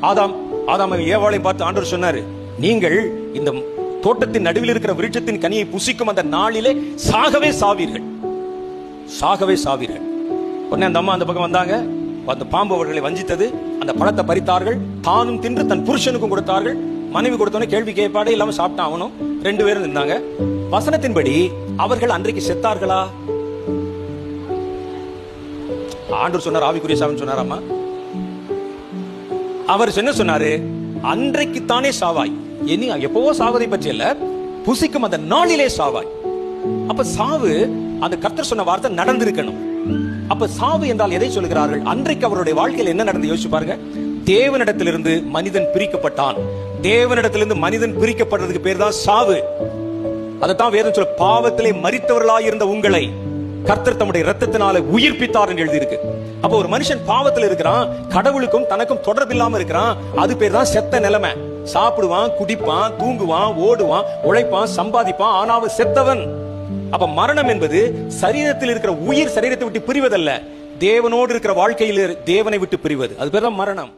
ஆதாம் ஆதாம் ஏவாளை பார்த்து ஆண்டவர் சொன்னாரு நீங்கள் இந்த தோட்டத்தின் நடுவில் இருக்கிற விருட்சத்தின் கனியை புசிக்கும் அந்த நாளிலே சாகவே சாவீர்கள். சாகவே சாவீர்கள். உடனே அந்த அம்மா அந்த பக்கம் வந்தாங்க. அந்த பாம்பு அவர்களை வஞ்சித்தது. அந்த பழத்தை பறித்தார்கள். தானும் தின்று தன் புருஷனுக்கும் கொடுத்தார்கள். மனைவி கொடுத்தோன்னே கேள்வி கேட்பாடே இல்லாம சாப்பிட்டான் அவனும். ரெண்டு பேரும் இருந்தாங்க வசனத்தின்படி அவர்கள் அன்றைக்கு செத்தார்களா? ஆண்டு சொன்னார் ஆவிக்குரிய சாமி சொன்னாராமா அவர் என்ன சொன்னாரு? அன்றைக்கு தானே சாவாய். இனி எப்பவோ சாவதை பற்றி அல்ல புசிக்கும் அந்த நாளிலே சாவாய். அப்ப சாவு அந்த கர்த்தர் சொன்ன வார்த்தை நடந்திருக்கணும். அப்ப சாவு என்றால் எதை சொல்கிறார்கள்? அன்றைக்கு அவருடைய வாழ்க்கையில் என்ன நடந்து யோசிச்சு பாருங்க. தேவனிடத்திலிருந்து மனிதன் பிரிக்கப்பட்டான். தேவனிடத்திலிருந்து மனிதன் பிரிக்கப்படுறதுக்கு பேர் தான் சாவு. அதைத்தான் வேதம் சொல்ல பாவத்திலே மறித்தவர்களாயிருந்த உங்களை. கர்த்தர் தம்முடைய ரத்தத்தினால உயிர்ப்பித்தார் என்று எழுதியிருக்கு. அப்ப ஒரு மனுஷன் பாவத்தில் இருக்கிறான் கடவுளுக்கும் தனக்கும் தொடர்பு இல்லாம இருக்கிறான் அது பேர் தான் செத்த நிலைமை. சாப்பிடுவான் குடிப்பான் தூங்குவான் ஓடுவான் உழைப்பான் சம்பாதிப்பான் ஆனாவ செத்தவன். அப்ப மரணம் என்பது சரீரத்தில் இருக்கிற உயிர் சரீரத்தை விட்டு பிரிவதல்ல தேவனோடு இருக்கிற வாழ்க்கையில் தேவனை விட்டு பிரிவது. அது பேர் தான் மரணம்.